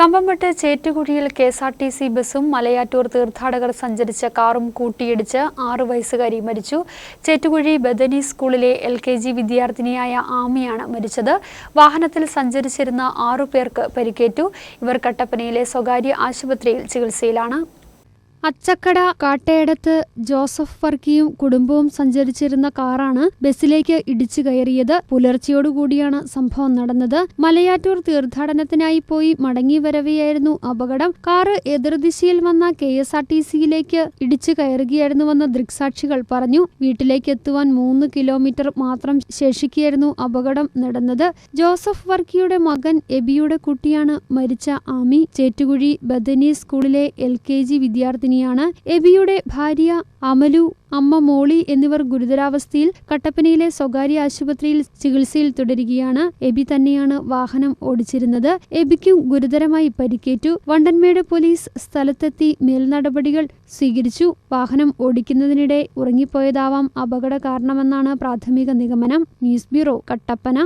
Kambammettu ചേറ്റുകുഴിയിൽ K S R T C ബസും മലയാറ്റൂർ തീർത്ഥാടകർ സഞ്ചരിച്ച കാറും കൂട്ടിയിടിച്ച് ആറു വയസ്സുകാരി മരിച്ചു. ചേറ്റുകുഴി ബദനി സ്കൂളിലെ എൽ കെ ജി വിദ്യാർത്ഥിനിയായ ആമിയാണ് മരിച്ചത്. വാഹനത്തിൽ സഞ്ചരിച്ചിരുന്ന ആറു പേർക്ക് പരിക്കേറ്റു. ഇവർ കട്ടപ്പനയിലെ സ്വകാര്യ ആശുപത്രിയിൽ ചികിത്സയിലാണ്. അച്ചക്കട കാട്ടയടത്ത് ജോസഫ് വർക്കിയും കുടുംബവും സഞ്ചരിച്ചിരുന്ന കാറാണ് ബസ്സിലേക്ക് ഇടിച്ചു കയറിയത്. പുലർച്ചയോടുകൂടിയാണ് സംഭവം നടന്നത്. മലയാറ്റൂർ തീർത്ഥാടനത്തിനായി പോയി മടങ്ങി വരവെയായിരുന്നു അപകടം. കാറ് എതിർദിശയിൽ വന്ന കെ എസ് ആർ ടി സിയിലേക്ക് ഇടിച്ചു കയറുകയായിരുന്നുവെന്ന് ദൃക്സാക്ഷികൾ പറഞ്ഞു. വീട്ടിലേക്ക് എത്തുവാൻ മൂന്ന് കിലോമീറ്റർ മാത്രം ശേഷിക്കുകയായിരുന്നു അപകടം നടന്നത്. ജോസഫ് വർക്കിയുടെ മകൻ എബിയുടെ കുട്ടിയാണ് മരിച്ച ആമി. ചേറ്റുകുഴി ബദനി സ്കൂളിലെ എൽ കെ ജി വിദ്യാർത്ഥിനിയാണ് എബിയുടെ ഭാര്യ അമലു അമ്മ മോളി എന്നിവർ ഗുരുതരാവസ്ഥയിൽ കട്ടപ്പനയിലെ സ്വകാര്യ ആശുപത്രിയിൽ ചികിത്സയിൽ തുടരുകയാണ്. എബി തന്നെയാണ് വാഹനം ഓടിച്ചിരുന്നത്. എബിക്കും ഗുരുതരമായി പരിക്കേറ്റു. വണ്ടൻമേട് പോലീസ് സ്ഥലത്തെത്തി മേൽനടപടികൾ സ്വീകരിച്ചു. വാഹനം ഓടിക്കുന്നതിനിടെ ഉറങ്ങിപ്പോയതാവാം അപകട കാരണമെന്നാണ് പ്രാഥമിക നിഗമനം. News bureau Kattappana.